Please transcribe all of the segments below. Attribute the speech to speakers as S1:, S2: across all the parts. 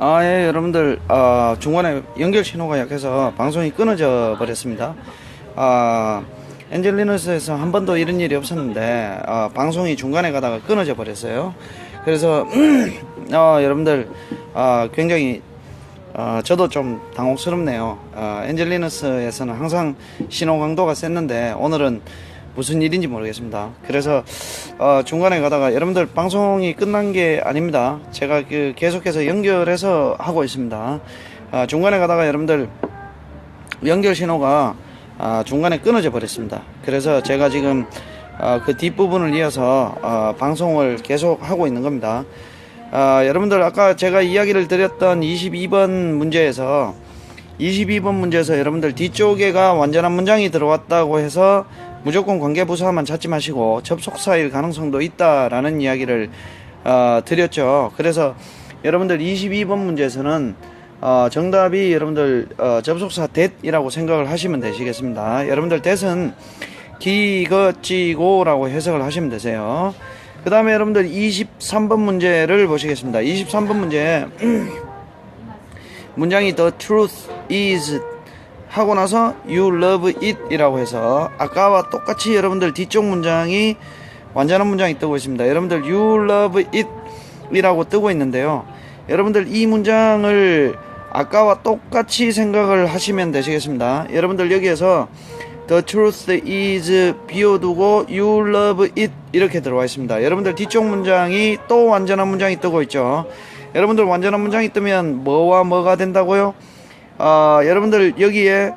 S1: 아, 예, 여러분들, 아, 중간에 연결 신호가 약해서 방송이 끊어져 버렸습니다. 아, 엔젤리너스에서 한 번도 이런 일이 없었는데, 아, 방송이 중간에 가다가 끊어져 버렸어요. 그래서, 어, 여러분들, 아, 굉장히, 어, 저도 좀 당혹스럽네요. 아, 엔젤리너스에서는 항상 신호 강도가 셌는데, 오늘은 무슨 일인지 모르겠습니다. 그래서 어, 중간에 가다가 여러분들 방송이 끝난 게 아닙니다. 제가 그 계속해서 연결해서 하고 있습니다. 아, 중간에 가다가 여러분들 연결 신호가 아, 중간에 끊어져 버렸습니다. 그래서 제가 지금 아, 그 뒷부분을 이어서 아, 방송을 계속 하고 있는 겁니다. 아, 여러분들 아까 제가 이야기를 드렸던 22번 문제에서 22번 문제에서 여러분들 뒤쪽에가 완전한 문장이 들어왔다고 해서 무조건 관계부사만 찾지 마시고 접속사일 가능성도 있다라는 이야기를 어, 드렸죠. 그래서 여러분들 22번 문제에서는 어, 정답이 여러분들 어, 접속사 that이라고 생각을 하시면 되시겠습니다. 여러분들 that은 기거지고라고 해석을 하시면 되세요. 그 다음에 여러분들 23번 문제를 보시겠습니다. 23번 문제 문장이 the truth is 하고 나서 you love it 이라고 해서 아까와 똑같이 여러분들 뒤쪽 문장이 완전한 문장이 뜨고 있습니다. 여러분들 you love it 이라고 뜨고 있는데요. 여러분들 이 문장을 아까와 똑같이 생각을 하시면 되시겠습니다. 여러분들 여기에서 The truth is 비워두고 you love it 이렇게 들어와 있습니다. 여러분들 뒤쪽 문장이 또 완전한 문장이 뜨고 있죠. 여러분들 완전한 문장이 뜨면 뭐와 뭐가 된다고요? 아, 여러분들 여기에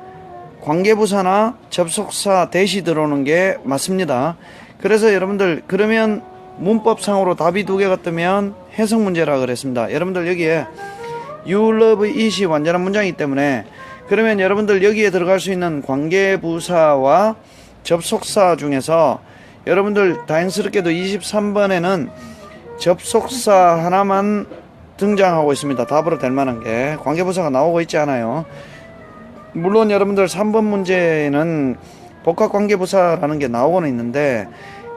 S1: 관계부사나 접속사 대시 들어오는 게 맞습니다. 그래서 여러분들 그러면 문법상으로 답이 두 개가 뜨면 해석 문제라 그랬습니다. 여러분들 여기에 you love it이 완전한 문장이기 때문에 그러면 여러분들 여기에 들어갈 수 있는 관계부사와 접속사 중에서 여러분들 다행스럽게도 23번에는 접속사 하나만 등장하고 있습니다. 답으로 될 만한 게 관계부사가 나오고 있지 않아요. 물론 여러분들 3번 문제는 복합관계부사라는 게 나오고는 있는데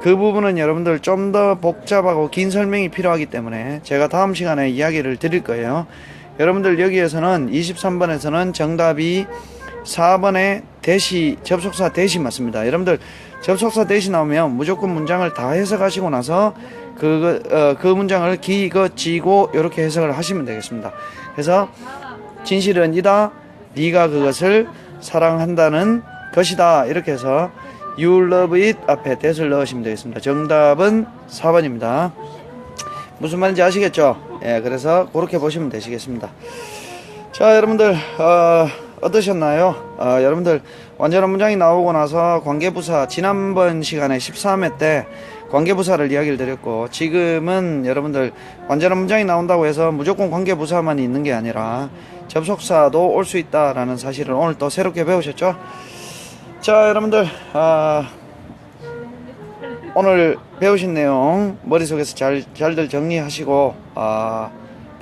S1: 그 부분은 여러분들 좀 더 복잡하고 긴 설명이 필요하기 때문에 제가 다음 시간에 이야기를 드릴 거예요. 여러분들 여기에서는 23번에서는 정답이 4번에 대시 접속사 대시 맞습니다. 여러분들 접속사 대시 나오면 무조건 문장을 다 해석하시고 나서 그, 어, 그 문장을 기거지고 이렇게 해석을 하시면 되겠습니다. 그래서 진실은 이다. 네가 그것을 사랑한다는 것이다. 이렇게 해서 you love it 앞에 that을 넣으시면 되겠습니다. 정답은 4번입니다. 무슨 말인지 아시겠죠? 예, 그래서 그렇게 보시면 되시겠습니다. 자, 여러분들, 어, 어떠셨나요? 어, 여러분들, 완전한 문장이 나오고 나서 관계부사, 지난번 시간에 13회 때 관계부사를 이야기를 드렸고, 지금은 여러분들, 완전한 문장이 나온다고 해서 무조건 관계부사만 있는 게 아니라 접속사도 올 수 있다라는 사실을 오늘 또 새롭게 배우셨죠? 자, 여러분들, 아, 오늘 배우신 내용 머릿속에서 잘, 잘들 정리하시고, 아,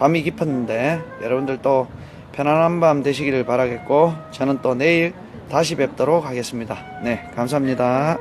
S1: 밤이 깊었는데, 여러분들 또 편안한 밤 되시기를 바라겠고, 저는 또 내일 다시 뵙도록 하겠습니다. 네, 감사합니다.